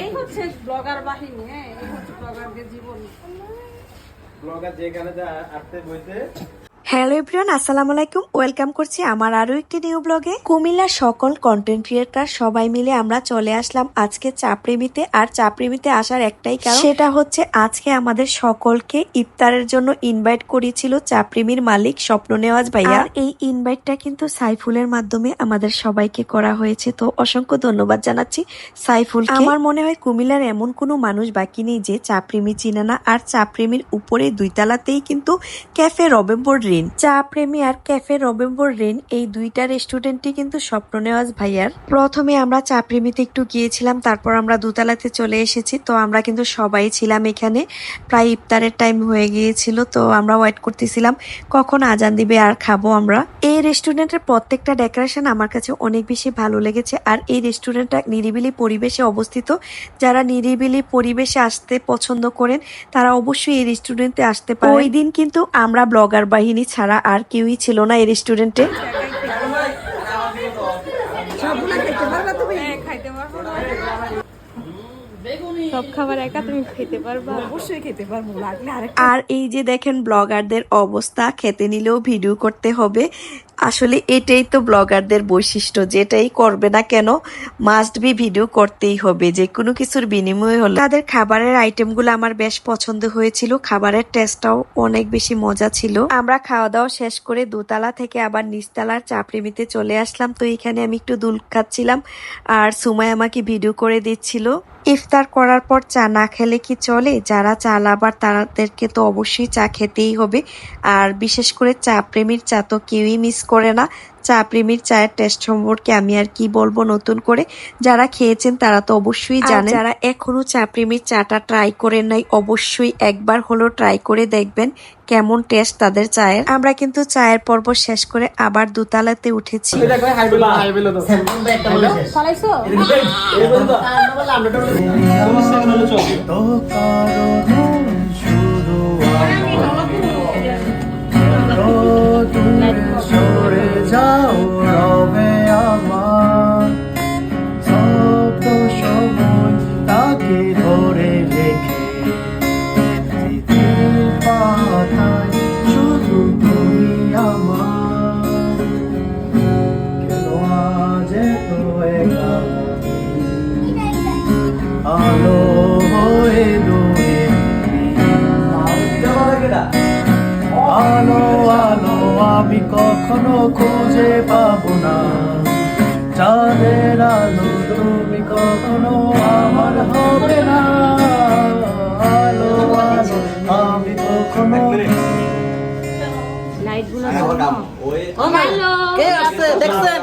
এই হচ্ছে ব্লগার বাহিনী হ্যাঁ এই হচ্ছে ব্লগারদের জীবন। ব্লগার যেখানে আসতে বইতে হ্যালো এভরিওয়ান আসসালামু আলাইকুম। ওয়েলকাম করছি আমার আরও একটি নিউ ব্লগে। কুমিল্লার সকল কন্টেন্ট ক্রিয়েটার সবাই মিলে আমরা চলে আসলাম আজকে চাপড়িমিতে আর চাপড়িমিতে আসার একটাই কারণ সেটা হচ্ছে আজকে আমাদের সকলকে ইফতারের জন্য ইনভাইট করেছিল চাপড়িমির মালিক স্বপ্ন নেওয়াজ ভাইয়া এই ইনভাইটটা কিন্তু সাইফুলের মাধ্যমে আমাদের সবাইকে করা হয়েছে। তো অসংখ্য ধন্যবাদ জানাচ্ছি সাইফুল আমার মনে হয় কুমিল্লার এমন কোনো মানুষ বাকি নেই যে চাপড়িমি চিনে না। আর চাপড়িমির উপরে দুই তালাতেই কিন্তু ক্যাফে রবেম্বর রেন। চা প্রেমী আর ক্যাফে নভেম্বর রেন, এই দুইটা রেস্টুরেন্টই কিন্তু স্বপ্ন নেওয়াজ ভাইয়ার। প্রথমে আমরা চা প্রেমীতে একটু গিয়েছিলাম, তারপর আমরা দুতলাতে চলে এসেছি, তো আমরা কিন্তু সবাই ছিলাম এখানে। প্রায় ইফতারের টাইম হয়ে গিয়েছিল, তো আমরা ওয়েট করতেছিলাম, কখন আজান দিবে আর খাব আমরা। এই রেস্টুরেন্টের প্রত্যেকটা ডেকোরেশন আমার কাছে অনেক বেশি ভালো লেগেছে, আর এই রেস্টুরেন্টটা নিরিবিলি পরিবেশে অবস্থিত। যারা নিরিবিলি পরিবেশে আসতে পছন্দ করেন, তারা অবশ্যই এই রেস্টুরেন্টে আসতে পারে ওই দিন কিন্তু আমরা ব্লগার বাহিনী ছাড়া আর কেউই ছিল না এই রেস্টুরেন্টে সবগুলো খেতে পারবা তুমি খাইতে পারব না সব খাবার একা তুমি খেতে পারবা। অবশ্যই খেতে পারব লাগলে আর এই যে দেখেন ব্লগারদের অবস্থা খেতে নিলেও ভিডিও করতে হবে। আসলে এটাই তো ব্লগারদের বৈশিষ্ট্য, যেটাই করবে না কেন মাস্ট বি ভিডিও করতেই হবে। যে কোনো কিছুর বিনিময়ে হলো তাদের খাবারের আইটেমগুলো আমার বেশ পছন্দ হয়েছিল, খাবারের টেস্টটাও অনেক বেশি মজা ছিল। আমরা খাওয়া দাওয়া শেষ করে দোতলা থেকে আবার নিচতলার চাপড়িমিতে চলে আসলাম, তো এখানে আমি একটু দুল খাচ্ছিলাম আর সুমাই আমাকে ভিডিও করে দিচ্ছিল। ইফতার করার পর চা না খেলে কি চলে? যারা চা লাভার তাদেরকে তো অবশ্যই চা খেতেই হবে। আর বিশেষ করে চা প্রেমীর চা তো কেউই মিস করে না। চা প্রেমীর চায়ের টেস্ট সম্পর্কে আমি আর কি বলব নতুন করে? যারা খেয়েছেন তারা তো অবশ্যই জানেন। যারা এখনও চা প্রেমীর চাটা ট্রাই করেন নাই অবশ্যই একবার হলো ট্রাই করে দেখবেন কেমন টেস্ট তাদের চায়ের। আমরা কিন্তু চায়ের পর্ব শেষ করে আবার দোতলাতে উঠেছি। আলো হয়ে দূরে। আলো আলো আমি কখনো খুঁজে পাবো না। চাঁদের আলো তুমি কখনো আমার হবে না। আলো আলো আমি কখনো লাইটগুলো ওই হ্যালো। কে আছে? দেখছেন?